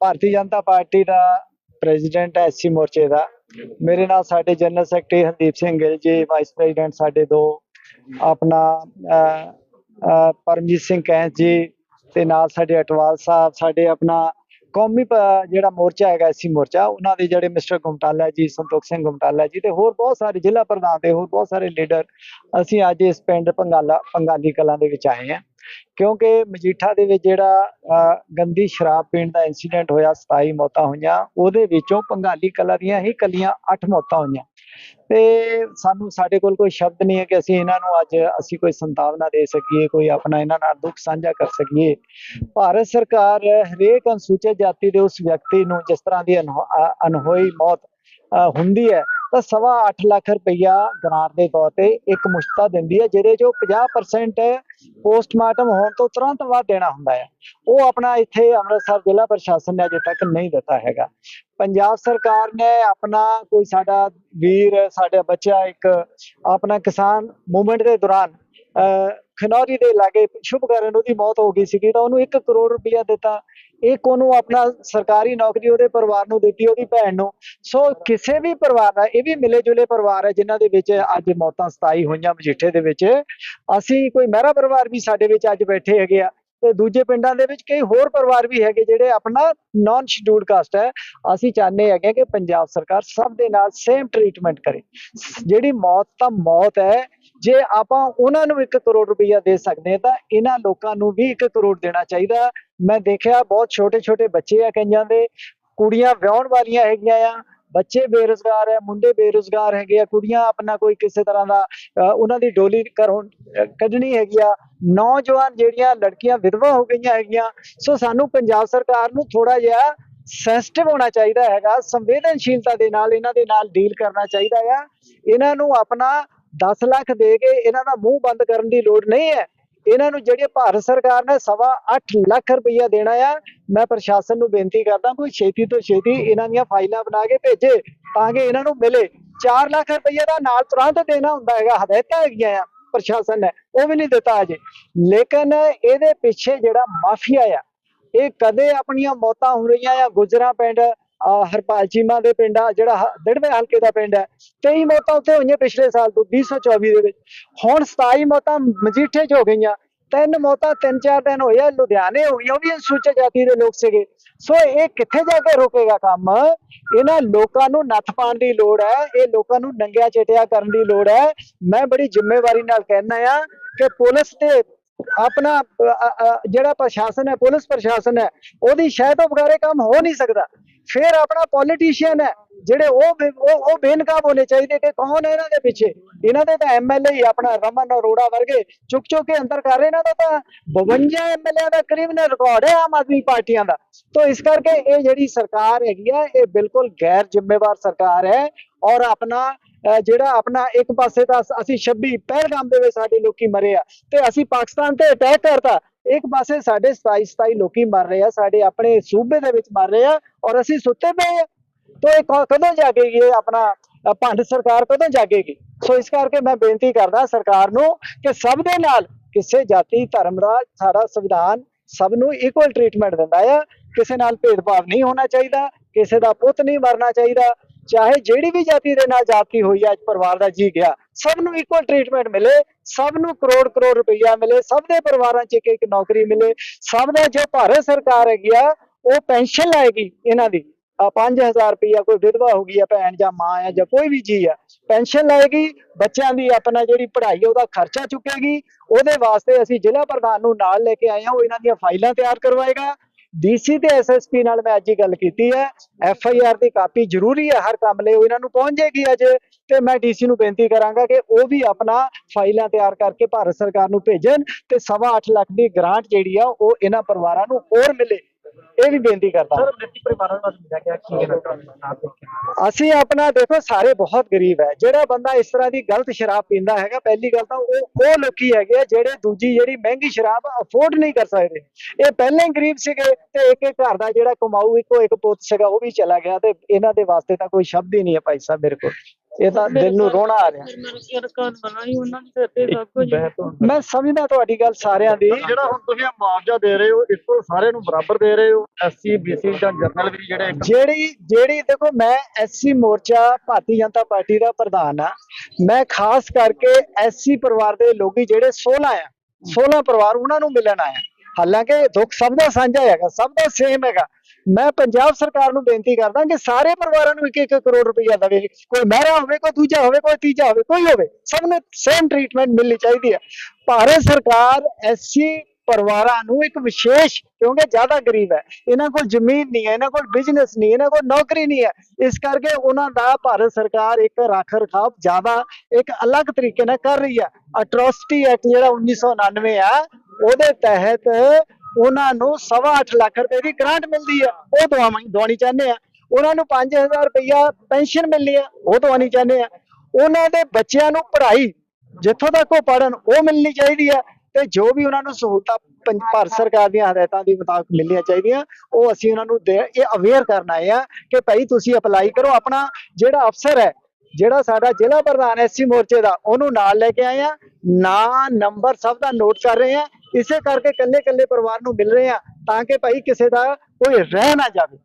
ਭਾਰਤੀ Janata Party ਦਾ ਪ੍ਰੈਜ਼ੀਡੈਂਟ ਹੈ ਐਸਸੀ ਮੋਰਚੇ ਦਾ। ਮੇਰੇ ਨਾਲ ਸਾਡੇ general secretary Hardeep Singh Gill ji, vice president ਸਾਡੇ ਦੋ, ਆਪਣਾ ਪਰਮਜੀਤ ਸਿੰਘ ਕੈਂਸ ਜੀ ਤੇ ਨਾਲ ਸਾਡੇ ਅਟਵਾਲ ਸਾਹਿਬ, ਸਾਡੇ ਆਪਣਾ ਕੌਮੀ ਪ- ਜਿਹੜਾ ਮੋਰਚਾ ਹੈਗਾ ਐਸਸੀ ਮੋਰਚਾ, ਉਹਨਾਂ ਦੇ ਜਿਹੜੇ ਮਿਸਟਰ ਗੁਮਟਾਲਾ ਜੀ, ਸੰਤੋਖ ਸਿੰਘ ਗੁਮਟਾਲਾ ਜੀ ਤੇ ਹੋਰ ਬਹੁਤ ਸਾਰੇ ਜ਼ਿਲ੍ਹਾ ਪ੍ਰਧਾਨ ਤੇ ਹੋਰ ਬਹੁਤ ਸਾਰੇ ਲੀਡਰ ਅਸੀਂ ਅੱਜ ਇਸ ਪਿੰਡ ਪੰਗਾਲਾ, ਪੰਗਾਲੀ ਕਲਾਂ ਦੇ ਵਿੱਚ ਆਏ ਹਾਂ। ਕਿਉਂਕਿ ਮਜੀਠਾ ਦੇ ਵਿੱਚ ਜਿਹੜਾ ਗੰਦੀ ਸ਼ਰਾਬ ਪੀਣ ਦਾ ਇਨਸੀਡੈਂਟ ਹੋਇਆ 27 ਮੌਤਾਂ ਹੋਈਆਂ, ਉਹਦੇ ਵਿੱਚੋਂ ਪੰਗਾਲੀ ਕਲਾਂ ਦੀਆਂ ਹੀ ਕੱਲੀਆਂ 8 ਮੌਤਾਂ ਹੋਈਆਂ। ਤੇ ਸਾਨੂੰ ਸਾਡੇ ਕੋਲ ਕੋਈ ਸ਼ਬਦ ਨਹੀਂ ਹੈ ਕਿ ਅਸੀਂ ਇਹਨਾਂ ਨੂੰ ਅੱਜ ਅਸੀਂ ਕੋਈ ਸੰਤਾਵਨਾ ਦੇ ਸਕੀਏ ਕੋਈ ਆਪਣਾ ਇਹਨਾਂ ਨਾਲ ਦੁੱਖ ਸਾਂਝਾ ਕਰ ਸਕੀਏ। ਭਾਰਤ ਸਰਕਾਰ ਹਰੇਕ ਅਨੁਸੂਚਿਤ ਜਾਤੀ ਦੇ ਉਸ ਵਿਅਕਤੀ ਨੂੰ ਜਿਸ ਤਰ੍ਹਾਂ ਦੀ ਅਨਹੋ- ਅ- ਅਨਹੋਈ ਮੌਤ ਅ, ਹੁੰਦੀ ਹੈ ਤਾਂ ਸਵਾ ਅੱਠ ਲੱਖ ਰੁਪਈਆ ਗ੍ਰਾਂਟ ਦੇ ਤੌਰ ਤੇ ਇੱਕ ਮੁਸ਼ਤਾ ਦਿੰਦੀ ਹੈ ਜਿਹਦੇ ਚੋਂ 50% ਪੋਸਟਮਾਰਟਮ ਹੋਣ ਤੋਂ ਤੁਰੰਤ ਬਾਅਦ ਦੇਣਾ ਹੁੰਦਾ ਹੈ। ਉਹ ਆਪਣਾ ਇੱਥੇ ਅੰਮ੍ਰਿਤਸਰ ਜ਼ਿਲ੍ਹਾ ਪ੍ਰਸ਼ਾਸਨ ਨੇ ਅਜੇ ਤੱਕ ਨਹੀਂ ਦਿੱਤਾ ਹੈਗਾ। ਪੰਜਾਬ ਸਰਕਾਰ ਨੇ ਆਪਣਾ ਕੋਈ ਸਾਡਾ ਵੀਰ ਸਾਡਾ ਬੱਚਾ ਇੱਕ ਆਪਣਾ ਕਿਸਾਨ ਮੂਵਮੈਂਟ ਦੇ ਦੌਰਾਨ ਅਹ, ਖਨੌਰੀ ਦੇ ਲਾਗੇ ਸ਼ੁਭਕਰਨ ਉਹਦੀ ਮੌਤ ਹੋ ਗਈ ਸੀਗੀ ਤਾਂ ਉਹਨੂੰ 1 ਕਰੋੜ ਰੁਪਇਆ ਦਿੱਤਾ। ਇੱਕ ਉਹਨੂੰ ਆਪਣਾ ਸਰਕਾਰੀ ਨੌਕਰੀ ਉਹਦੇ ਪਰਿਵਾਰ ਨੂੰ ਦਿੱਤੀ, ਉਹਦੀ ਭੈਣ ਨੂੰ। ਸੋ ਕਿਸੇ ਵੀ ਪਰਿਵਾਰ ਦਾ, ਇਹ ਵੀ ਮਿਲੇ ਜੁਲੇ ਪਰਿਵਾਰ ਹੈ ਜਿਨ੍ਹਾਂ ਦੇ ਵਿੱਚ ਅੱਜ ਮੌਤਾਂ 27 ਹੋਈਆਂ ਮਜੀਠੇ ਦੇ ਵਿੱਚ। ਅਸੀਂ ਕੋਈ ਮਹਿਰਾ ਪਰਿਵਾਰ ਵੀ ਸਾਡੇ ਵਿੱਚ ਅੱਜ ਬੈਠੇ ਹੈਗੇ ਆ। ਤੇ ਦੂਜੇ ਪਿੰਡਾਂ ਦੇ ਵਿੱਚ ਕਈ ਹੋਰ ਪਰਿਵਾਰ ਵੀ ਹੈਗੇ ਜਿਹੜੇ ਆਪਣਾ ਨਾਨ ਸ਼ਡਿਊਲਡ ਕਾਸਟ ਹੈ। ਅਸੀਂ ਚਾਹੁੰਦੇ ਹੈਗੇ ਕਿ ਪੰਜਾਬ ਸਰਕਾਰ ਸਭ ਦੇ ਨਾਲ ਸੇਮ ਟ੍ਰੀਟਮੈਂਟ ਕਰੇ। ਜਿਹੜੀ ਮੌਤ ਤਾਂ ਮੌਤ ਹੈ। ਜੇ ਆਪਾਂ ਉਹਨਾਂ ਨੂੰ 1 ਕਰੋੜ ਰੁਪਈਆ ਦੇ ਸਕਦੇ ਹਾਂ ਤਾਂ ਇਹਨਾਂ ਲੋਕਾਂ ਨੂੰ ਵੀ 1 ਕਰੋੜ ਦੇਣਾ ਚਾਹੀਦਾ। ਮੈਂ ਦੇਖਿਆ ਬਹੁਤ ਛੋਟੇ ਛੋਟੇ ਬੱਚੇ ਆ ਕਈਆਂ ਦੇ। ਕੁੜੀਆਂ ਵਿਆਹਣ ਵਾਲੀਆਂ ਹੈਗੀਆਂ ਆ। ਬੱਚੇ ਬੇਰੁਜ਼ਗਾਰ ਹੈ, ਮੁੰਡੇ ਬੇਰੁਜ਼ਗਾਰ ਹੈਗੇ ਆ, ਕੁੜੀਆਂ ਆਪਣਾ ਕੋਈ ਕਿਸੇ ਤਰ੍ਹਾਂ ਦਾ ਉਹਨਾਂ ਦੀ ਡੋਲੀ ਘਰੋਂ ਕੱਢਣੀ ਹੈਗੀ ਆ। ਨੌਜਵਾਨ ਜਿਹੜੀਆਂ ਲੜਕੀਆਂ ਵਿਧਵਾ ਹੋ ਗਈਆਂ ਹੈਗੀਆਂ, ਸੋ ਸਾਨੂੰ ਪੰਜਾਬ ਸਰਕਾਰ ਨੂੰ ਥੋੜਾ ਜਿਹਾ ਸੈਂਸਿਟਿਵ ਹੋਣਾ ਚਾਹੀਦਾ ਹੈਗਾ, ਸੰਵੇਦਨਸ਼ੀਲਤਾ ਦੇ ਨਾਲ, ਇਹਨਾਂ ਦੇ ਨਾਲ ਡੀਲ ਕਰਨਾ ਚਾਹੀਦਾ ਆ। ਇਹਨਾਂ ਨੂੰ ਆਪਣਾ 10 ਲੱਖ ਦੇ ਕੇ ਇਹਨਾਂ ਦਾ ਮੂੰਹ ਬੰਦ ਕਰਨ ਦੀ ਲੋੜ ਨਹੀਂ ਹੈ। ਇਹਨਾਂ ਨੂੰ ਜਿਹੜੀ ਭਾਰਤ ਸਰਕਾਰ ਨੇ ਸਵਾ 8 ਲੱਖ ਰੁਪਈਆ ਦੇਣਾ ਆ, ਮੈਂ ਪ੍ਰਸ਼ਾਸਨ ਨੂੰ ਬੇਨਤੀ ਕਰਦਾ ਕੋਈ ਛੇਤੀ ਤੋਂ ਛੇਤੀ ਇਹਨਾਂ ਦੀਆਂ ਫਾਈਲਾਂ ਬਣਾ ਕੇ ਭੇਜੇ, ਤਾਂ ਕਿ ਇਹਨਾਂ ਨੂੰ ਮਿਲੇ। 4 ਲੱਖ ਰੁਪਈਆ ਦਾ ਨਾਲ ਤੁਰੰਤ ਦੇਣਾ ਹੁੰਦਾ ਹੈਗਾ, ਹਦਾਇਤਾਂ ਹੈਗੀਆਂ ਆ, ਪ੍ਰਸ਼ਾਸਨ ਨੇ, ਉਹ ਵੀ ਨਹੀਂ ਦਿੱਤਾ ਅਜੇ। ਲੇਕਿਨ ਇਹਦੇ ਪਿੱਛੇ ਜਿਹੜਾ ਮਾਫੀਆ ਆ, ਇਹ ਕਦੇ ਆਪਣੀਆਂ ਮੌਤਾਂ ਹੋ ਰਹੀਆਂ ਆ, ਗੁਜਰਾ ਪਿੰਡ ਹਰਪਾਲ ਚੀਮਾ ਦੇ ਪਿੰਡ ਆ, ਜਿਹੜਾ ਹ- ਹਲਕੇ ਦਾ ਪਿੰਡ ਹੈ। 23 ਮੌਤਾਂ ਉੱਥੇ ਹੋਈਆਂ ਪਿਛਲੇ ਸਾਲ ਤੋਂ 2024 ਦੇ ਵਿੱਚ। ਹੁਣ 27 ਮੌਤਾਂ ਮਜੀਠੇ 'ਚ ਹੋ ਗਈਆਂ। ਤਿੰਨ ਮੌਤਾਂ, ਤਿੰਨ ਚਾਰ ਦਿਨ ਹੋਏ ਲੁਧਿਆਣੇ ਹੋ ਉਹ ਵੀ ਅਨੁਸੂਚਿਤ ਜਾਤੀ ਦੇ ਲੋਕ ਸੀਗੇ। ਸੋ ਇਹ ਕਿੱਥੇ ਜਾ ਕੇ ਰੁਕੇਗਾ ਕੰਮ? ਇਹਨਾਂ ਲੋਕਾਂ ਨੂੰ ਨੱਥ ਪਾਉਣ ਦੀ ਲੋੜ ਹੈ, ਇਹ ਲੋਕਾਂ ਨੂੰ ਨੰਗਿਆ ਚਟਿਆ ਕਰਨ ਦੀ ਲੋੜ ਹੈ। ਮੈਂ ਬੜੀ ਜ਼ਿੰਮੇਵਾਰੀ ਨਾਲ ਕਹਿਣਾ ਆ ਕਿ ਪੁਲਿਸ ਤੇ ਆਪਣਾ ਜਿਹੜਾ ਪ੍ਰਸ਼ਾਸਨ ਹੈ, ਪੁਲਿਸ ਪ੍ਰਸ਼ਾਸਨ ਹੈ, ਉਹਦੀ ਸ਼ਾਇਦ ਉਹ ਬਗਾਰੇ ਕੰਮ ਹੋ ਨਹੀਂ ਸਕਦਾ। ਫਿਰ ਆਪਣਾ ਪੋਲੀਟੀਸ਼ੀਅਨ ਹੈ, ਜਿਹੜੇ ਉਹ ਉਹ ਬੇਨਕਾਬ ਹੋਣੇ ਚਾਹੀਦੇ ਕਿ ਕੌਣ ਹੈ ਇਹਨਾਂ ਦੇ ਪਿੱਛੇ? ਇਹਨਾਂ ਦੇ ਤਾਂ ਐਮਐਲਏ ਹੀ ਆਪਣਾ ਰਮਨ ਅਰੋੜਾ ਵਰਗੇ। ਚੁੱਕ ਚੁੱਕ ਕੇ ਅੰਦਰ ਕਰ ਰਹੇ ਇਹਨਾਂ ਦਾ ਤਾਂ 52 ਐਮਐਲਏ ਦਾ ਕ੍ਰਿਮੀਨਲ ਰਿਕਾਰਡ ਹੈ ਆਮ ਆਦਮੀ ਪਾਰਟੀਆਂ ਦਾ। ਤੋਂ ਇਸ ਕਰਕੇ ਇਹ ਜਿਹੜੀ ਸਰਕਾਰ ਹੈਗੀ ਹੈ ਇਹ ਬਿਲਕੁਲ ਗੈਰ ਜ਼ਿੰਮੇਵਾਰ ਸਰਕਾਰ ਹੈ ਔਰ ਆਪਣਾ ਜਿਹੜਾ ਆਪਣਾ ਇੱਕ ਪਾਸੇ ਤਾਂ ਅਸੀਂ 26 ਪਹਿਲਗਾਮ ਦੇ ਵਿੱਚ ਸਾਡੇ ਲੋਕੀ ਮਰੇ ਆ। ਤੇ ਅਸੀਂ ਪਾਕਿਸਤਾਨ ਤੇ ਅਟੈਕ ਕਰਤਾ। ਇੱਕ ਪਾਸੇ ਸਾਡੇ 27 27 ਲੋਕੀ ਮਰ ਰਹੇ ਆ ਸਾਡੇ ਆਪਣੇ ਸੂਬੇ ਦੇ ਵਿੱਚ ਮਰ ਰਹੇ ਆ ਔਰ ਅਸੀਂ ਸੁੱਤੇ ਪਏ ਆ। ਤੋਂ ਇਹ ਕਦੋਂ ਜਾਗੇਗੀ ਇਹ ਆਪਣਾ ਅ, ਭੰਡ ਸਰਕਾਰ ਕਦੋਂ ਜਾਗੇਗੀ? ਸੋ ਇਸ ਕਰਕੇ ਮੈਂ ਬੇਨਤੀ ਕਰਦਾ ਸਰਕਾਰ ਨੂੰ ਕਿ ਸਭ ਦੇ ਨਾਲ ਕਿਸੇ ਜਾਤੀ ਧਰਮ ਦਾ ਸਾਡਾ ਸੰਵਿਧਾਨ ਸਭ ਨੂੰ ਇਕੁਅਲ ਟ੍ਰੀਟਮੈਂਟ ਦਿੰਦਾ ਆ। ਕਿਸੇ ਨਾਲ ਭੇਦਭਾਵ ਨਹੀਂ ਹੋਣਾ ਚਾਹੀਦਾ ਕਿਸੇ ਦਾ ਪੁੱਤ ਨਹੀਂ ਮਰਨਾ ਚਾਹੀਦਾ। ਚਾਹੇ ਜਿਹੜੀ ਵੀ ਜਾਤੀ ਦੇ ਨਾਲ ਜਾਤੀ ਹੋਈ ਆ, ਅੱਜ ਪਰਿਵਾਰ ਦਾ ਜੀ ਗਿਆ, ਸਭ ਨੂੰ ਇਕੁਅਲ ਟ੍ਰੀਟਮੈਂਟ ਮਿਲੇ, ਸਭ ਨੂੰ ਕਰੋੜ ਕਰੋੜ ਰੁਪਈਆ ਮਿਲੇ, ਸਭ ਦੇ ਪਰਿਵਾਰਾਂ 'ਚ ਇੱਕ ਇੱਕ ਨੌਕਰੀ ਮਿਲੇ, ਸਭ ਦਾ ਜੋ ਭਾਰਤ ਸਰਕਾਰ ਹੈਗੀ ਆ, ਉਹ ਪੈਨਸ਼ਨ ਲਾਏਗੀ ਇਹਨਾਂ ਦੀ। ਆ 5000 ਰੁਪਈਆ ਕੋਈ ਵਿਧਵਾ ਹੋ ਗਈ ਆ, ਭੈਣ ਜਾਂ ਮਾਂ ਆ ਜਾਂ ਕੋਈ ਵੀ ਜੀ ਆ, ਪੈਨਸ਼ਨ ਲਾਏਗੀ, ਬੱਚਿਆਂ ਦੀ ਆਪਣਾ ਜਿਹੜੀ ਪੜ੍ਹਾਈ ਉਹਦਾ ਖਰਚਾ ਚੁੱਕੇਗੀ, ਉਹਦੇ ਵਾਸਤੇ ਅਸੀਂ ਜ਼ਿਲ੍ਹਾ ਪ੍ਰਧਾਨ ਨੂੰ ਨਾਲ ਲੈ ਕੇ ਆਏ ਹਾਂ ਉਹ ਇਹਨਾਂ ਦੀਆਂ ਫਾਈਲਾਂ ਤਿਆਰ ਕਰਵਾਏਗਾ ਡੀਸੀ ਤੇ ਐਸਐਸਪੀ ਨਾਲ ਮੈਂ ਅੱਜ ਹੀ ਗੱਲ ਕੀਤੀ ਹੈ। ਐਫ ਆਈ ਆਰ ਦੀ ਕਾਪੀ ਜ਼ਰੂਰੀ ਹੈ, ਹਰ ਕੰਮ ਲਈ ਉਹ ਇਹਨਾਂ ਨੂੰ ਪਹੁੰਚ ਜਾਏਗੀ ਅੱਜ। ਤੇ ਮੈਂ ਡੀਸੀ ਨੂੰ ਬੇਨਤੀ ਕਰਾਂਗਾ ਕਿ ਉਹ ਵੀ ਆਪਣਾ ਫਾਈਲਾਂ ਤਿਆਰ ਕਰਕੇ ਭਾਰਤ ਸਰਕਾਰ ਨੂੰ ਭੇਜਣ ਤੇ ਸਵਾ ਅੱਠ ਲੱਖ ਦੀ ਗ੍ਰਾਂਟ ਜਿਹੜੀ ਆ, ਉਹ ਇਹਨਾਂ ਪਰਿਵਾਰਾਂ ਨੂੰ ਹੋਰ ਮਿਲੇ। ਇਹ ਵੀ ਬੇਨਤੀ ਕਰਦਾ। ਅਸੀਂ ਆਪਣਾ ਦੇਖੋ ਸਾਰੇ ਬਹੁਤ ਗਰੀਬ ਹੈ। ਜਿਹੜਾ ਬੰਦਾ ਇਸ ਤਰ੍ਹਾਂ ਦੀ ਗਲਤ ਸ਼ਰਾਬ ਪੀਂਦਾ ਹੈਗਾ ਪਹਿਲੀ ਗੱਲ ਤਾਂ ਉਹ ਉਹ ਲੋਕੀ ਹੈਗੇ ਆ ਜਿਹੜੇ ਦੂਜੀ ਜਿਹੜੀ ਮਹਿੰਗੀ ਸ਼ਰਾਬ ਅਫੋਰਡ ਨਹੀਂ ਕਰ ਸਕਦੇ। ਇਹ ਪਹਿਲਾਂ ਹੀ ਗਰੀਬ ਸੀਗੇ ਤੇ ਇੱਕ ਇੱਕ ਘਰ ਦਾ ਜਿਹੜਾ ਕਮਾਊ ਇੱਕੋ ਇੱਕ ਪੁੱਤ ਸੀਗਾ ਉਹ ਵੀ ਚਲਾ ਗਿਆ ਤੇ ਇਹਨਾਂ ਦੇ ਵਾਸਤੇ ਤਾਂ ਕੋਈ ਸ਼ਬਦ ਹੀ ਨਹੀਂ ਹੈ ਭਾਈ ਸਾਹਿਬ ਮੇਰੇ ਕੋਲ। ਇਹ ਤਾਂ ਦਿਲ ਨੂੰ ਰੋਣਾ ਆ ਰਿਹਾ। ਮੈਂ ਸਮਝਦਾ ਤੁਹਾਡੀ ਗੱਲ ਸਾਰਿਆਂ ਦੀ। ਜਿਹੜਾ ਹੁਣ ਤੁਸੀਂ ਮੁਆਵਜ਼ਾ ਦੇ ਰਹੇ ਹੋ ਇਸ ਤੋਂ ਸਾਰੇ ਨੂੰ ਬਰਾਬਰ ਦੇ ਰਹੇ ਹੋ ਐਸਸੀ ਬੀਸੀ ਜਾਂ ਜਰਨਲ ਵੀ ਜਿਹੜੇ ਇੱਕ ਜਿਹੜੀ ਜਿਹੜੀ ਦੇਖੋ ਮੈਂ ਐਸਸੀ ਮੋਰਚਾ ਭਾਰਤੀ ਜਨਤਾ ਪਾਰਟੀ ਦਾ ਪ੍ਰਧਾਨ ਆ। ਮੈਂ ਖਾਸ ਕਰਕੇ ਐਸਸੀ ਪਰਿਵਾਰ ਦੇ ਲੋਕੀ ਜਿਹੜੇ 16 ਆ 16 ਪਰਿਵਾਰ ਉਹਨਾਂ ਨੂੰ ਮਿਲਣ ਆਇਆ। ਹਾਲਾਂਕਿ ਦੁੱਖ ਸਭ ਦਾ ਸਾਂਝਾ ਹੈਗਾ ਸਭ ਦਾ ਸੇਮ ਹੈਗਾ। ਮੈਂ ਪੰਜਾਬ ਸਰਕਾਰ ਨੂੰ ਬੇਨਤੀ ਕਰਦਾ ਕਿ ਸਾਰੇ ਪਰਿਵਾਰਾਂ ਨੂੰ 1-1 ਕਰੋੜ ਰੁਪਇਆ ਦੇਵੇ। ਕੋਈ ਮਹਿਰਾ ਹੋਵੇ, ਕੋਈ ਦੂਜਾ ਹੋਵੇ, ਕੋਈ ਤੀਜਾ ਹੋਵੇ, ਕੋਈ ਹੋਵੇ, ਸਭ ਨੂੰ ਸੇਮ ਟ੍ਰੀਟਮੈਂਟ ਮਿਲਣੀ ਚਾਹੀਦੀ ਹੈ। ਭਾਰਤ ਸਰਕਾਰ ਐਸੀ ਪਰਿਵਾਰਾਂ ਨੂੰ ਇੱਕ ਵਿਸ਼ੇਸ਼, ਕਿਉਂਕਿ ਜ਼ਿਆਦਾ ਗਰੀਬ ਹੈ, ਇਹਨਾਂ ਕੋਲ ਜ਼ਮੀਨ ਨਹੀਂ ਹੈ, ਇਹਨਾਂ ਕੋਲ ਬਿਜ਼ਨਸ ਨਹੀਂ ਇਹਨਾਂ ਕੋਲ ਨੌਕਰੀ ਨਹੀਂ ਹੈ, ਇਸ ਕਰਕੇ ਉਹਨਾਂ ਦਾ ਭਾਰਤ ਸਰਕਾਰ ਇੱਕ ਰੱਖ ਰਖਾਵ ਜ਼ਿਆਦਾ, ਇੱਕ ਅਲੱਗ ਤਰੀਕੇ ਨਾਲ ਕਰ ਰਹੀ ਹੈ। ਅਟਰੋਸਿਟੀ ਐਕਟ ਜਿਹੜਾ 1999 ਆ ਉਹਦੇ ਤਹਿਤ ਉਹਨਾਂ ਨੂੰ ਸਵਾ ਅੱਠ ਲੱਖ ਰੁਪਏ ਦੀ ਗ੍ਰਾਂਟ ਮਿਲਦੀ ਹੈ ਉਹ ਦਵਾਵਾਂ ਦਵਾਉਣੀ ਚਾਹੁੰਦੇ ਆ। ਉਹਨਾਂ ਨੂੰ 5000 ਰੁਪਇਆ ਪੈਨਸ਼ਨ ਮਿਲਣੀ ਹੈ ਉਹ ਦਵਾਉਣੀ ਚਾਹੁੰਦੇ ਆ। ਉਹਨਾਂ ਦੇ ਬੱਚਿਆਂ ਨੂੰ ਪੜ੍ਹਾਈ, ਜਿੱਥੋਂ ਤੱਕ ਉਹ ਪੜਨ ਉਹ ਮਿਲਣੀ ਚਾਹੀਦੀ ਹੈ ਤੇ ਜੋ ਵੀ ਉਹਨਾਂ ਨੂੰ ਸਹੂਲਤਾਂ ਪੰਜ- ਭਾਰਤ ਸਰਕਾਰ ਦੀਆਂ ਹਦਾਇਤਾਂ ਦੇ ਮੁਤਾਬਕ ਮਿਲਣੀਆਂ ਚਾਹੀਦੀਆਂ, ਉਹ ਅਸੀਂ ਉਹਨਾਂ ਨੂੰ ਦੇ ਇਹ ਅਵੇਅਰ ਕਰਨ ਆਏ ਆ ਕਿ ਭਾਈ ਤੁਸੀਂ ਅਪਲਾਈ ਕਰੋ। ਆਪਣਾ ਜਿਹੜਾ ਅਫਸਰ ਹੈ, ਜਿਹੜਾ ਸਾਡਾ ਜ਼ਿਲ੍ਹਾ ਪ੍ਰਧਾਨ ਐਸਸੀ ਮੋਰਚੇ ਦਾ, ਉਹਨੂੰ ਨਾਲ ਲੈ ਕੇ ਆਏ ਆ। ਨਾਂ ਨੰਬਰ ਸਭ ਦਾ ਨੋਟ ਕਰ ਰਹੇ ਆ। ਇਸੇ ਕਰਕੇ ਕੱਲੇ ਕੱਲੇ ਪਰਿਵਾਰ ਨੂੰ ਮਿਲ ਰਹੇ ਆ ਤਾਂ ਕਿ ਭਾਈ ਕਿਸੇ ਦਾ ਕੋਈ ਰਹਿ ਨਾ ਜਾਵੇ।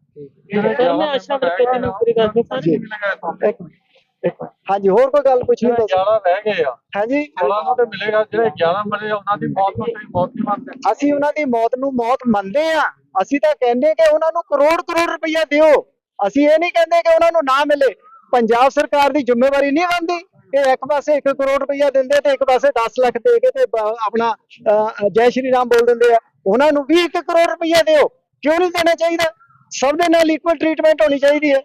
ਹਾਂਜੀ ਹੋਰ ਕੋਈ ਗੱਲ ਪੁੱਛਣੀ ਜਿਹੜੇ ਤੁਸੀਂ 11 ਰਹਿ ਗਏ ਆ। ਹਾਂਜੀ। ਉਹਨਾਂ ਨੂੰ ਤੇ ਮਿਲੇਗਾ ਜਿਹੜੇ 11 ਮਰੇ ਉਹਨਾਂ ਦੀ ਮੌਤ ਨੂੰ ਤੁਸੀਂ ਮੌਤ ਨਹੀਂ ਮੰਨਦੇ। ਅਸੀਂ ਉਹਨਾਂ ਦੀ ਮੌਤ ਨੂੰ ਮੌਤ ਮੰਨਦੇ ਆ ਅਸੀਂ ਤਾਂ ਕਹਿੰਦੇ ਕਿ ਉਹਨਾਂ ਨੂੰ ਕਰੋੜ ਕਰੋੜ ਰੁਪਈਆ ਦਿਓ। ਅਸੀਂ ਇਹ ਨਹੀਂ ਕਹਿੰਦੇ ਕਿ ਉਹਨਾਂ ਨੂੰ ਨਾ ਮਿਲੇ। ਪੰਜਾਬ ਸਰਕਾਰ ਦੀ ਜ਼ਿੰਮੇਵਾਰੀ ਨਹੀਂ ਬਣਦੀ। ਕਿ ਇੱਕ ਪਾਸੇ 1 ਕਰੋੜ ਰੁਪਈਆ ਦਿੰਦੇ ਤੇ ਇੱਕ ਪਾਸੇ 10 ਲੱਖ ਦੇ ਕੇ ਤੇ ਆਪਣਾ ਜੈ ਸ਼੍ਰੀ ਰਾਮ ਬੋਲ ਦਿੰਦੇ ਆ। ਉਹਨਾਂ ਨੂੰ ਵੀ 1 ਕਰੋੜ ਰੁਪਈਆ ਦਿਓ। ਕਿਉਂ ਨਹੀਂ ਦੇਣਾ ਚਾਹੀਦਾ? ਸਭ ਦੇ ਨਾਲ ਇਕੁਅਲ ਟ੍ਰੀਟਮੈਂਟ ਹੋਣੀ ਚਾਹੀਦੀ ਹੈ।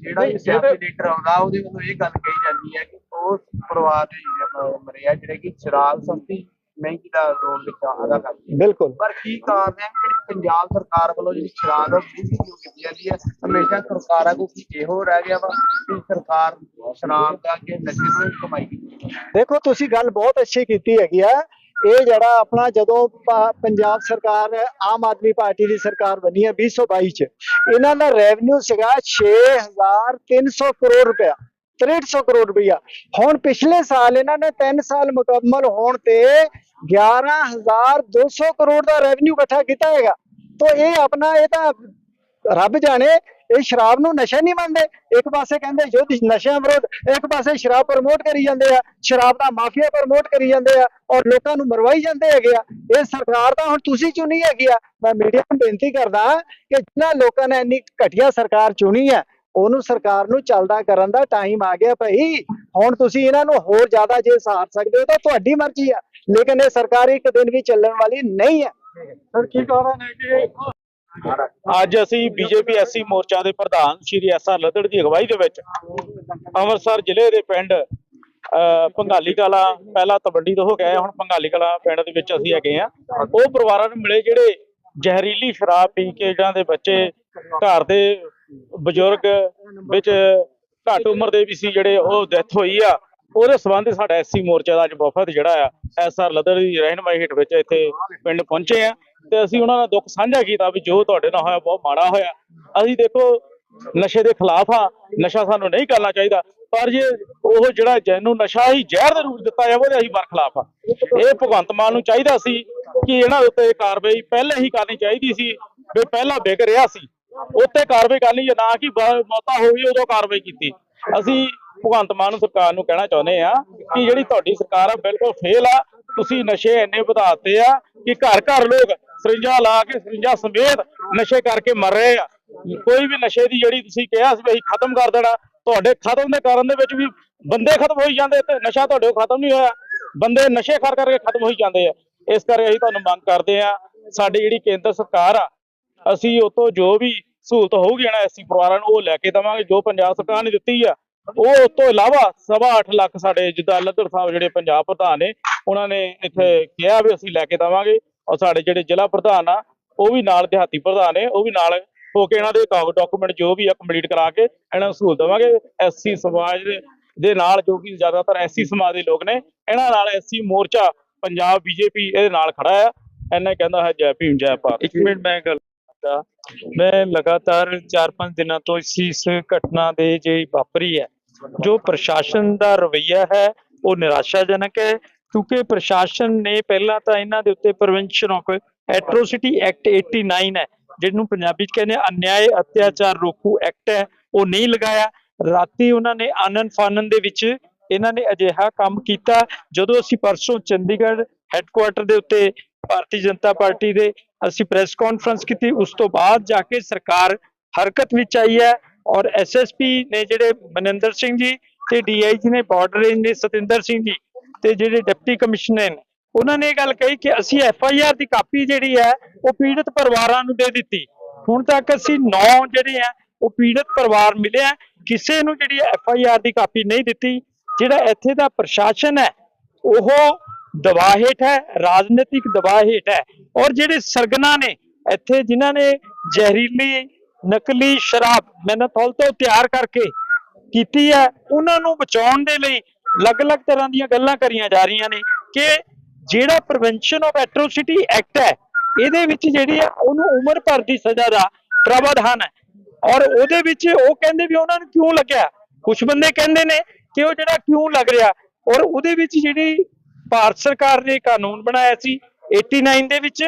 ਜਿਹੜਾ ਵੀ ਸਿਆਸੀ ਲੀਡਰ ਆਉਂਦਾ ਉਹਦੇ ਵੱਲੋਂ ਇਹ ਗੱਲ ਕਹੀ ਜਾਂਦੀ ਹੈ ਕਿ ਉਹ ਪਰਿਵਾਰ ਦੇ ਜਿਹੜੇ ਕਿ ਸ਼ਰਾਬ ਸਸਤੀ ਮਹਿੰਗੀ ਦਾ ਰੋਲ ਵਿੱਚ ਅਦਾ ਕਰਦੇ। ਬਿਲਕੁਲ। ਪਰ ਕੀ ਕਾਰਨ ਹੈ? ਕਿ ਪੰਜਾਬ ਸਰਕਾਰ ਵੱਲੋਂ ਜਿਹੜੀ ਸ਼ਰਾਬ ਮਹਿੰਗੀ ਕਿਉਂ ਕੀਤੀ ਜਾਂਦੀ ਹੈ। ਹਮੇਸ਼ਾ ਸਰਕਾਰਾਂ ਕੋ ਕੀ ਇਹੋ ਰਹਿ ਗਿਆ ਵਾ ਕਿ ਸਰਕਾਰ ਸ਼ਰਾਬ ਦਾ ਕੇ ਨਸ਼ੇ ਤੋਂ ਕਮਾਈ ਕੀਤੀ ਦੇਖੋ ਤੁਸੀਂ ਗੱਲ ਬਹੁਤ ਅੱਛੀ ਕੀਤੀ ਹੈਗੀ ਆ। ਇਹ ਜਿਹੜਾ ਆਪਣਾ ਜਦੋਂ ਪੰਜਾਬ ਸਰਕਾਰ ਆਮ ਆਦਮੀ ਪਾਰਟੀ ਦੀ ਸਰਕਾਰ ਬਣੀ ਹੈ 2022 ਚ ਇਹਨਾਂ ਦਾ ਰੈਵਨਿਊ ਸੀਗਾ 6300 ਕਰੋੜ ਰੁਪਇਆ। 6300 ਕਰੋੜ ਰੁਪਇਆ ਹੁਣ ਪਿਛਲੇ ਸਾਲ ਇਹਨਾਂ ਨੇ 3 ਸਾਲ ਮੁਕੰਮਲ ਹੋਣ ਤੇ 11200 ਕਰੋੜ ਦਾ ਰੈਵਨਿਊ ਇਕੱਠਾ ਕੀਤਾ ਹੈਗਾ। ਤਾਂ ਇਹ ਆਪਣਾ, ਇਹ ਤਾਂ ਰੱਬ ਜਾਣੇ, ਇਹ ਸ਼ਰਾਬ ਨੂੰ ਨਸ਼ਾ ਨਹੀਂ ਮੰਨਦੇ। ਇੱਕ ਪਾਸੇ ਕਹਿੰਦੇ ਯੁੱਧ ਨਸ਼ਿਆਂ ਵਿਰੁੱਧ, ਇੱਕ ਪਾਸੇ ਸ਼ਰਾਬ ਪ੍ਰਮੋਟ ਕਰੀ ਜਾਂਦੇ ਆ। ਸ਼ਰਾਬ ਦਾ ਮਾਫੀਆ ਪ੍ਰਮੋਟ ਕਰੀ ਜਾਂਦੇ ਆ ਔਰ ਲੋਕਾਂ ਨੂੰ ਮਰਵਾਈ ਜਾਂਦੇ ਹੈਗੇ ਆ। ਇਹ ਸਰਕਾਰ ਤਾਂ ਹੁਣ ਤੁਸੀਂ ਚੁਣੀ ਹੈਗੀ ਆ। ਮੈਂ ਮੀਡੀਆ ਨੂੰ ਬੇਨਤੀ ਕਰਦਾ ਕਿ ਜਿਨ੍ਹਾਂ ਲੋਕਾਂ ਨੇ ਇੰਨੀ ਘਟੀਆ ਸਰਕਾਰ ਚੁਣੀ ਹੈ ਉਹਨੂੰ ਸਰਕਾਰ ਨੂੰ ਚੱਲਦਾ ਕਰਨ ਦਾ ਟਾਈਮ ਆ ਗਿਆ ਭਾਈ। ਹੁਣ ਤੁਸੀਂ ਇਹਨਾਂ ਨੂੰ ਹੋਰ ਜ਼ਿਆਦਾ ਜੇ ਸਹਾਰ ਸਕਦੇ ਹੋ ਤਾਂ ਤੁਹਾਡੀ ਮਰਜ਼ੀ ਆ। ਲੇਕਿਨ ਇਹ ਸਰਕਾਰ ਇੱਕ ਦਿਨ ਵੀ ਚੱਲਣ ਵਾਲੀ ਨਹੀਂ ਹੈ ਸਰ ਕੀ ਕਾਰਨ ਹੈ ਕਿ ਅੱਜ ਅਸੀਂ ਬੀਜੇਪੀ ਐਸਸੀ ਮੋਰਚਾ ਦੇ ਪ੍ਰਧਾਨ ਸ਼੍ਰੀ ਐਸ ਆਰ ਲੱਦੜ ਦੀ ਅਗਵਾਈ ਦੇ ਵਿੱਚ ਅੰਮ੍ਰਿਤਸਰ ਜ਼ਿਲ੍ਹੇ ਦੇ ਪਿੰਡ ਅਹ, ਭੰਗਾਲੀ ਕਲਾ ਪਹਿਲਾਂ ਤਵੰਡੀ ਤੋਂ ਹੋ ਗਏ ਹੁਣ ਭੰਗਾਲੀ ਕਲਾ ਪਿੰਡ ਦੇ ਵਿੱਚ ਅਸੀਂ ਹੈਗੇ ਆ। ਉਹ ਪਰਿਵਾਰਾਂ ਨੂੰ ਮਿਲੇ ਜਿਹੜੇ ਜ਼ਹਿਰੀਲੀ ਸ਼ਰਾਬ ਪੀ ਕੇ ਜਿਹਨਾਂ ਦੇ ਬੱਚੇ ਘਰ ਦੇ ਬਜ਼ੁਰਗ ਵਿੱਚ ਘੱਟ ਉਮਰ ਦੇ ਵੀ ਸੀ ਜਿਹੜੇ ਉਹ ਡੈਥ ਹੋਈ ਆ। ਉਹਦੇ ਸੰਬੰਧ ਸਾਡਾ ਐਸਸੀ ਮੋਰਚਾ ਦਾ ਅੱਜ ਵਫਦ ਜਿਹੜਾ ਆ ਐਸ ਆਰ ਲੱਦੜ ਦੀ ਰਹਿਨਮਾਈ ਹੇਠ ਵਿੱਚ ਇੱਥੇ ਪਿੰਡ ਪਹੁੰਚੇ ਆ। ਤੇ ਅਸੀਂ ਉਹਨਾਂ ਦਾ ਦੁੱਖ ਸਾਂਝਾ ਕੀਤਾ ਵੀ ਜੋ ਤੁਹਾਡੇ ਨਾਲ ਹੋਇਆ, ਬਹੁਤ ਮਾੜਾ ਹੋਇਆ। ਅਸੀਂ ਦੇਖੋ, ਨਸ਼ੇ ਦੇ ਖਿਲਾਫ ਆ, ਨਸ਼ਾ ਸਾਨੂੰ ਨਹੀਂ ਕਰਨਾ ਚਾਹੀਦਾ। ਪਰ ਜੇ ਉਹ ਜਿਹੜਾ ਜੈਨੂੰ ਨਸ਼ਾ ਹੀ ਜ਼ਹਿਰ ਦੇ ਰੂਪ ਦਿੱਤਾ ਜਾਵੇ, ਉਹਦੇ ਅਸੀਂ ਬਰਖਲਾਫ ਆ। ਇਹ ਭਗਵੰਤ ਮਾਨ ਨੂੰ ਚਾਹੀਦਾ ਸੀ ਕਿ ਇਹਨਾਂ ਦੇ ਉੱਤੇ ਕਾਰਵਾਈ ਪਹਿਲੇ ਹੀ ਕਰਨੀ ਚਾਹੀਦੀ ਸੀ, ਵੀ ਪਹਿਲਾਂ ਵਿਕ ਰਿਹਾ ਸੀ। ਉੱਤੇ ਕਾਰਵਾਈ ਕਰਨੀ ਜੇ ਨਾ ਕਿ ਬ- ਮੌਤਾਂ ਹੋ ਗਈ ਉਦੋਂ ਕਾਰਵਾਈ ਕੀਤੀ। ਅਸੀਂ ਭਗਵੰਤ ਮਾਨ ਸਰਕਾਰ ਨੂੰ ਕਹਿਣਾ ਚਾਹੁੰਦੇ ਆ ਕਿ ਜਿਹੜੀ ਤੁਹਾਡੀ ਸਰਕਾਰ ਆ, ਬਿਲਕੁਲ ਫੇਲ ਆ। ਤੁਸੀਂ ਨਸ਼ੇ ਇੰਨੇ ਵਧਾਤੇ ਆ ਕਿ ਘਰ ਘਰ ਲੋਕ ਸਰਿੰਜਾਂ ਲਾ ਕੇ, ਸਰਿੰਜਾਂ ਸਮੇਤ ਨਸ਼ੇ ਕਰਕੇ ਮਰ ਰਹੇ ਆ। ਕੋਈ ਵੀ ਨਸ਼ੇ ਦੀ ਜਿਹੜੀ ਤੁਸੀਂ ਕਿਹਾ ਸੀ ਵੀ ਅਸੀਂ ਖਤਮ ਕਰ ਦੇਣਾ, ਤੁਹਾਡੇ ਖਤਮ ਦੇ ਕਾਰਨ ਦੇ ਵਿੱਚ ਵੀ ਬੰਦੇ ਖਤਮ ਹੋਈ ਜਾਂਦੇ ਤੇ ਨਸ਼ਾ ਤੁਹਾਡੇ ਖਤਮ ਨਹੀਂ ਹੋਇਆ। ਬੰਦੇ ਨਸ਼ੇ ਕਰ ਕਰਕੇ ਖਤਮ ਹੋਈ ਜਾਂਦੇ ਆ। ਇਸ ਕਰਕੇ ਅਸੀਂ ਤੁਹਾਨੂੰ ਮੰਗ ਕਰਦੇ ਆ ਸਾਡੀ ਜਿਹੜੀ ਕੇਂਦਰ ਸਰਕਾਰ ਆ ਅਸੀਂ ਉਹ ਜੋ ਵੀ ਸਹੂਲਤ ਹੋਊਗੀ ਨਾ ਐਸੀ ਪਰਿਵਾਰਾਂ ਨੂੰ ਉਹ ਲੈ ਕੇ ਦੇਵਾਂਗੇ, ਜੋ ਪੰਜਾਬ ਸਰਕਾਰ ਨੇ ਦਿੱਤੀ ਆ, ਉਹ ਉਸ ਤੋਂ ਇਲਾਵਾ ਸਵਾ 8 ਲੱਖ ਸਾਡੇ ਜਿੱਦਾਂ ਲੱਧੜ ਸਾਹਿਬ ਜਿਹੜੇ ਪੰਜਾਬ ਪ੍ਰਧਾਨ ਨੇ, ਉਹਨਾਂ ਨੇ ਇੱਥੇ ਕਿਹਾ ਵੀ ਅਸੀਂ ਲੈ ਕੇ ਦੇਵਾਂਗੇ ਔਰ ਸਾਡੇ ਜਿਹੜੇ ਜ਼ਿਲ੍ਹਾ ਪ੍ਰਧਾਨ ਆ, ਉਹ ਵੀ ਨਾਲ ਦਿਹਾਤੀ ਪ੍ਰਧਾਨ ਨੇ, ਉਹ ਵੀ ਨਾਲ ਹੋ ਕੇ ਇਹਨਾਂ ਦੇ ਕਾਗਜ਼ ਡਾਕੂਮੈਂਟ ਜੋ ਵੀ ਆ ਕੰਪਲੀਟ ਕਰਾ ਕੇ ਇਹਨਾਂ ਨੂੰ ਸਹੂਲਤ ਦੇਵਾਂਗੇ। ਐਸਸੀ ਸਮਾਜ ਦੇ ਨਾਲ ਜੋ ਕਿ ਜ਼ਿਆਦਾਤਰ ਐਸਸੀ ਸਮਾਜ ਦੇ ਲੋਕ ਨੇ, ਇਹਨਾਂ ਨਾਲ ਐਸਸੀ ਮੋਰਚਾ ਪੰਜਾਬ ਬੀਜੇਪੀ ਇਹਦੇ ਨਾਲ ਖੜਾ ਆ। ਇਹਨਾਂ ਕਹਿੰਦਾ ਹੈ, ਜੈ ਭੀਮ, ਜੈ ਭਾਰਤ। ਇੱਕ ਮਿੰਟ ਮੈਂ ਗੱਲ ਕਰਦਾ ਮੈਂ ਲਗਾਤਾਰ 4-5 ਦਿਨਾਂ ਤੋਂ ਇਸ ਇਸ ਘਟਨਾ ਦੇ ਜਿਹੜੀ ਵਾਪਰੀ ਹੈ। ਜੋ ਪ੍ਰਸ਼ਾਸਨ ਦਾ ਰਵੱਈਆ ਹੈ, ਉਹ ਨਿਰਾਸ਼ਾਜਨਕ ਹੈ, ਕਿਉਂਕਿ ਪ੍ਰਸ਼ਾਸਨ ਨੇ ਪਹਿਲਾਂ ਤਾਂ ਇਹਨਾਂ ਦੇ ਉੱਤੇ ਪ੍ਰੀਵੈਂਸ਼ਨ ਆਫ ਐਟਰੋਸਿਟੀ ਐਕਟ 89 ਹੈ, ਜਿਹਨੂੰ ਪੰਜਾਬੀ ਚ ਕਹਿੰਦੇ ਅਨਿਆਏ ਅਤਿਆਚਾਰ ਰੋਕੂ ਐਕਟ ਹੈ, ਉਹ ਨਹੀਂ ਲਗਾਇਆ। ਰਾਤੀ ਉਹਨਾਂ ਨੇ ਆਨਨ ਫਾਨਨ ਦੇ ਵਿੱਚ ਇਹਨਾਂ ਨੇ ਅਜਿਹਾ ਕੰਮ ਕੀਤਾ। ਜਦੋਂ ਅਸੀਂ ਪਰਸੋਂ ਚੰਡੀਗੜ੍ਹ ਹੈੱਡਕੁਆਰਟਰ ਦੇ ਉੱਤੇ ਭਾਰਤੀ ਜਨਤਾ ਪਾਰਟੀ ਦੇ ਅਸੀਂ ਪ੍ਰੈਸ ਕਾਨਫਰੰਸ ਕੀਤੀ, ਉਸ ਤੋਂ ਬਾਅਦ ਜਾ ਕੇ ਸਰਕਾਰ ਹਰਕਤ ਵਿੱਚ ਆਈ ਹੈ ਔਰ ਐਸਐਸਪੀ ਨੇ ਜਿਹੜੇ ਮਨਿੰਦਰ ਸਿੰਘ ਜੀ ਤੇ ਡੀਆਈਜੀ ਨੇ ਬਾਰਡਰ ਰੇਂਜ ਨੇ, ਸਤਿੰਦਰ ਸਿੰਘ ਜੀ ਤੇ ਜਿਹੜੇ ਡਿਪਟੀ ਕਮਿਸ਼ਨਰ ਨੇ, ਉਹਨਾਂ ਨੇ ਇਹ ਗੱਲ ਕਹੀ ਕਿ ਅਸੀਂ ਐਫਆਈਆਰ ਦੀ ਕਾਪੀ ਜਿਹੜੀ ਹੈ, ਉਹ ਪੀੜਤ ਪਰਿਵਾਰਾਂ ਨੂੰ ਦੇ ਦਿੱਤੀ। ਹੁਣ ਤੱਕ ਅਸੀਂ 9 ਜਿਹੜੇ ਆ ਉਹ ਪੀੜਤ ਪਰਿਵਾਰ ਮਿਲੇ ਆ ਕਿਸੇ ਨੂੰ ਜਿਹੜੀ ਐਫਆਈਆਰ ਦੀ ਕਾਪੀ ਨਹੀਂ ਦਿੱਤੀ। ਜਿਹੜਾ ਇੱਥੇ ਦਾ ਪ੍ਰਸ਼ਾਸਨ ਹੈ, ਉਹ ਦਬਾਅ ਹੇਠ ਹੈ, ਰਾਜਨੀਤਿਕ ਦਬਾਅ ਹੇਠ ਹੈ। ਔਰ ਜਿਹੜੇ ਸਰਗਨਾ ਨੇ, ਇੱਥੇ ਜਿਨ੍ਹਾਂ ਨੇ ਜ਼ਹਿਰੀਲੀ, ਨਕਲੀ ਸ਼ਰਾਬ, ਮੈਨਾਥੋਲ ਤੋਂ ਤਿਆਰ ਕਰਕੇ ਕੀਤੀ ਹੈ, ਉਹਨਾਂ ਨੂੰ ਬਚਾਉਣ ਦੇ ਲਈ ਅਲੱਗ-ਅਲੱਗ ਤਰ੍ਹਾਂ ਦੀਆਂ ਗੱਲਾਂ ਕਰੀਆਂ ਜਾ ਰਹੀਆਂ ਨੇ ਕਿ ਜਿਹੜਾ ਪ੍ਰੀਵੈਂਸ਼ਨ ਆਫ ਐਟਰੋਸਿਟੀ ਐਕਟ ਹੈ, ਇਹਦੇ ਵਿੱਚ ਜਿਹੜੀ ਹੈ, ਉਹਨੂੰ ਉਮਰ ਭਰ ਦੀ ਸਜ਼ਾ ਦਾ ਪ੍ਰਾਵਧਾਨ ਹੈ। ਔਰ ਉਹਦੇ ਵਿੱਚ ਉਹ ਕਹਿੰਦੇ ਵੀ ਉਹਨਾਂ ਨੂੰ ਕਿਉਂ ਲੱਗਿਆ? ਕੁਝ ਬੰਦੇ ਕਹਿੰਦੇ ਨੇ ਕਿ ਉਹ ਜਿਹੜਾ ਕਿਉਂ ਲੱਗ ਰਿਹਾ? ਔਰ ਉਹਦੇ ਵਿੱਚ ਜਿਹੜੀ ਭਾਰਤ ਸਰਕਾਰ ਨੇ ਕਾਨੂੰਨ ਬਣਾਇਆ ਸੀ 89 ਦੇ ਵਿੱਚ,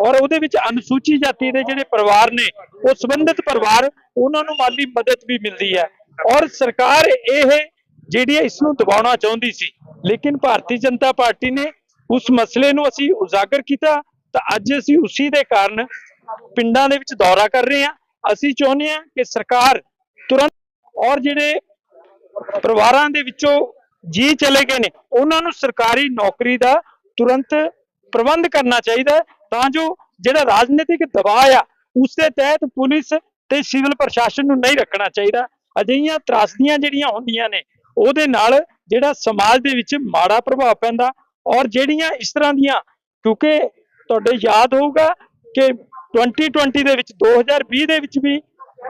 ਔਰ ਉਹਦੇ ਵਿੱਚ ਅਨੁਸੂਚੀ ਜਾਤੀ ਦੇ ਜਿਹੜੇ ਪਰਿਵਾਰ ਨੇ, ਉਹ ਸੰਬੰਧਿਤ ਪਰਿਵਾਰ, ਉਹਨਾਂ ਨੂੰ ਮਾਲੀ ਮਦਦ ਵੀ ਮਿਲਦੀ ਹੈ। ਔਰ ਸਰਕਾਰ ਇਹ ਜਿਹੜੀ ਹੈ, ਇਸ ਨੂੰ ਦਬਾਉਣਾ ਚਾਹੁੰਦੀ ਸੀ। ਲੇਕਿਨ ਭਾਰਤੀ ਜਨਤਾ ਪਾਰਟੀ ਨੇ ਉਸ ਮਸਲੇ ਨੂੰ ਅਸੀਂ ਉਜਾਗਰ ਕੀਤਾ, ਤਾਂ ਅੱਜ ਅਸੀਂ ਉਸੇ ਦੇ ਕਾਰਨ ਪਿੰਡਾਂ ਦੇ ਵਿੱਚ ਦੌਰਾ ਕਰ ਰਹੇ ਹਾਂ। ਅਸੀਂ ਚਾਹੁੰਦੇ ਹਾਂ ਕਿ ਸਰਕਾਰ ਤੁਰੰਤ ਔਰ ਜਿਹੜੇ ਪਰਿਵਾਰਾਂ ਦੇ ਵਿੱਚੋਂ ਜੀ ਚਲੇ ਗਏ ਨੇ। ਉਹਨਾਂ ਨੂੰ ਸਰਕਾਰੀ ਨੌਕਰੀ ਦਾ ਤੁਰੰਤ ਪ੍ਰਬੰਧ ਕਰਨਾ ਚਾਹੀਦਾ ਤਾਂ ਜੋ ਜਿਹੜਾ ਰਾਜਨੀਤਿਕ ਦਬਾਅ ਆ ਉਸਦੇ ਤਹਿਤ ਪੁਲਿਸ ਤੇ ਸਿਵਲ ਪ੍ਰਸ਼ਾਸਨ ਨੂੰ ਨਹੀਂ ਰੱਖਣਾ ਚਾਹੀਦਾ। ਅਜਿਹੀਆਂ ਤਰਾਸਦੀਆਂ ਜਿਹੜੀਆਂ ਹੁੰਦੀਆਂ ਨੇ, ਉਹਦੇ ਨਾਲ ਜਿਹੜਾ ਸਮਾਜ ਦੇ ਵਿੱਚ ਮਾੜਾ ਪ੍ਰਭਾਵ ਪੈਂਦਾ ਔਰ ਜਿਹੜੀਆਂ ਇਸ ਤਰ੍ਹਾਂ ਦੀਆਂ, ਕਿਉਂਕਿ ਤੁਹਾਡੇ ਯਾਦ ਹੋਊਗਾ ਕਿ 2020 ਦੇ ਵਿੱਚ 2020 ਦੇ ਵਿੱਚ ਵੀ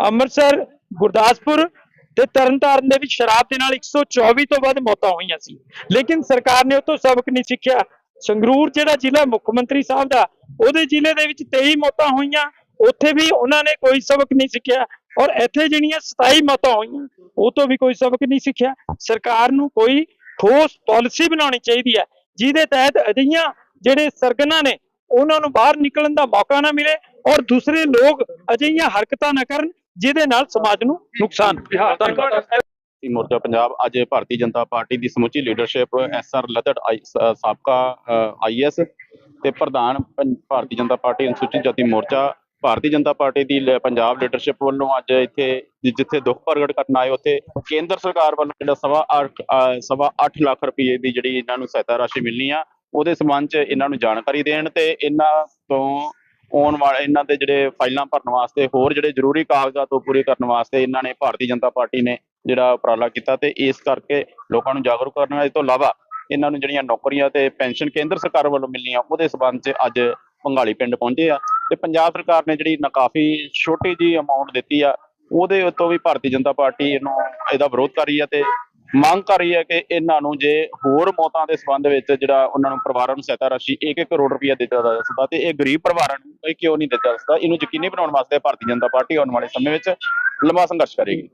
ਅੰਮ੍ਰਿਤਸਰ, ਗੁਰਦਾਸਪੁਰ ਤੇ ਤਰਨਤਾਰਨ ਦੇ ਵਿੱਚ ਸ਼ਰਾਬ ਦੇ ਨਾਲ 124 ਤੋਂ ਵੱਧ ਮੌਤਾਂ ਹੋਈਆਂ ਸੀ। ਲੇਕਿਨ ਸਰਕਾਰ ਨੇ ਉਹ ਤੋਂ ਸਬਕ ਨਹੀਂ ਸਿੱਖਿਆ। ਸੰਗਰੂਰ ਜਿਹੜਾ ਜ਼ਿਲ੍ਹਾ ਮੁੱਖ ਮੰਤਰੀ ਸਾਹਿਬ ਦਾ, ਉਹਦੇ ਜ਼ਿਲ੍ਹੇ ਦੇ ਵਿੱਚ 23 ਮੌਤਾਂ ਹੋਈਆਂ। ਉੱਥੇ ਵੀ ਉਹਨਾਂ ਨੇ ਕੋਈ ਸਬਕ ਨਹੀਂ ਸਿੱਖਿਆ ਔਰ ਇੱਥੇ ਜਿਹੜੀਆਂ 27 ਮੌਤਾਂ ਹੋਈਆਂ, ਉਹ ਤੋਂ ਵੀ ਕੋਈ ਸਬਕ ਨਹੀਂ ਸਿੱਖਿਆ। ਸਰਕਾਰ ਨੂੰ ਕੋਈ ਠੋਸ ਪਾਲਿਸੀ ਬਣਾਉਣੀ ਚਾਹੀਦੀ ਹੈ, ਜਿਹਦੇ ਤਹਿਤ ਅਜਿਹੀਆਂ ਜਿਹੜੇ ਸਰਗਨਾ ਨੇ, ਉਹਨਾਂ ਨੂੰ ਬਾਹਰ ਨਿਕਲਣ ਦਾ ਮੌਕਾ ਨਾ ਮਿਲੇ ਔਰ ਦੂਸਰੇ ਲੋਕ ਅਜਿਹੀਆਂ ਹਰਕਤਾਂ ਨਾ ਕਰਨ। ਜਿਹਦੇ ਨਾਲ ਸਮਾਜ ਨੂੰ ਨੁਕਸਾਨ ਧੰਨਵਾਦ। ਭਾਰਤੀ ਮੋਰਚਾ ਪੰਜਾਬ ਅੱਜ ਭਾਰਤੀ ਜਨਤਾ ਪਾਰਟੀ ਦੀ ਸਮੁੱਚੀ ਲੀਡਰਸ਼ਿਪ ਐਸਆਰ ਲਦੜ ਸਾਬਕਾ ਆਈਐਸ ਤੇ ਪ੍ਰਧਾਨ ਭਾਰਤੀ ਜਨਤਾ ਪਾਰਟੀ ਅਨੁਸੂਚਿਤ ਜਾਤੀ ਮੋਰਚਾ। ਭਾਰਤੀ ਜਨਤਾ ਪਾਰਟੀ ਦੀ ਪੰਜਾਬ ਲੀਡਰਸ਼ਿਪ ਵੱਲੋਂ ਅੱਜ ਇੱਥੇ ਜਿੱਥੇ ਦੁੱਖ ਪ੍ਰਗਟ ਕਰਨ ਆਏ ਉੱਥੇ ਕੇਂਦਰ ਸਰਕਾਰ ਵੱਲੋਂ ਜਿਹੜਾ ਸਵਾ ਅੱਠ ਅ, ਸਵਾ 8 ਲੱਖ ਰੁਪਏ ਦੀ ਜਿਹੜੀ ਇਹਨਾਂ ਨੂੰ ਸਹਾਇਤਾ ਰਾਸ਼ੀ ਮਿਲਣੀ ਆ ਉਹਦੇ ਸੰਬੰਧ ਚ ਇਹਨਾਂ ਨੂੰ ਜਾਣਕਾਰੀ ਦੇਣ ਤੇ ਇਹਨਾਂ ਤੋਂ ਆਉਣ ਵਾਲੇ ਇਹਨਾਂ ਦੇ ਜਿਹੜੇ ਫਾਈਲਾਂ ਭਰਨ ਵਾਸਤੇ, ਹੋਰ ਜਿਹੜੇ ਜ਼ਰੂਰੀ ਕਾਗਜ਼ਾਤ ਉਹ ਪੂਰੇ ਕਰਨ ਵਾਸਤੇ ਇਹਨਾਂ ਨੇ ਭਾਰਤੀ ਜਨਤਾ ਪਾਰਟੀ ਨੇ ਜਿਹੜਾ ਉਪਰਾਲਾ ਕੀਤਾ ਤੇ ਇਸ ਕਰਕੇ ਲੋਕਾਂ ਨੂੰ ਜਾਗਰੂਕ ਕਰਨ ਇਸ ਤੋਂ ਇਲਾਵਾ ਇਹਨਾਂ ਨੂੰ ਜਿਹੜੀਆਂ ਨੌਕਰੀਆਂ ਤੇ ਪੈਨਸ਼ਨ ਕੇਂਦਰ ਸਰਕਾਰ ਵੱਲੋਂ ਮਿਲਣੀਆਂ, ਉਹਦੇ ਸਬੰਧ 'ਚ ਅੱਜ ਪੰਗਾਲੀ ਪਿੰਡ ਪਹੁੰਚੇ ਆ ਤੇ ਪੰਜਾਬ ਸਰਕਾਰ ਨੇ ਜਿਹੜੀ ਨਾ ਕਾਫੀ ਛੋਟੀ ਜੀ ਅਮਾਉਂਟ ਦਿੱਤੀ ਆ, ਉਹਦੇ ਉੱਤੋਂ ਵੀ ਭਾਰਤੀ ਜਨਤਾ ਪਾਰਟੀ ਇਹਨੂੰ ਇਹਦਾ ਵਿਰੋਧ ਕਰ ਰਹੀ ਆ ਤੇ ਮੰਗ ਕਰ ਰਹੀ ਹੈ ਕਿ ਇਹਨਾਂ ਨੂੰ ਜੇ ਹੋਰ ਮੌਤਾਂ ਦੇ ਸੰਬੰਧ ਵਿੱਚ ਜਿਹੜਾ ਉਹਨਾਂ ਨੂੰ ਪਰਿਵਾਰਾਂ ਨੂੰ ਸਹਾਇਤਾ ਰਾਸ਼ੀ 1-1 ਕਰੋੜ ਰੁਪਇਆ ਦਿੱਤਾ ਜਾ ਸਕਦਾ ਤੇ ਇਹ ਗਰੀਬ ਪਰਿਵਾਰਾਂ ਨੂੰ ਇਹ ਕਿਉਂ ਨਹੀਂ ਦਿੱਤਾ ਜਾ ਸਕਦਾ, ਇਹਨੂੰ ਯਕੀਨੀ ਬਣਾਉਣ ਵਾਸਤੇ ਭਾਰਤੀ ਜਨਤਾ ਪਾਰਟੀ ਆਉਣ ਵਾਲੇ ਸਮੇਂ ਵਿੱਚ ਲੰਮਾ ਸੰਘਰਸ਼ ਕਰੇਗੀ।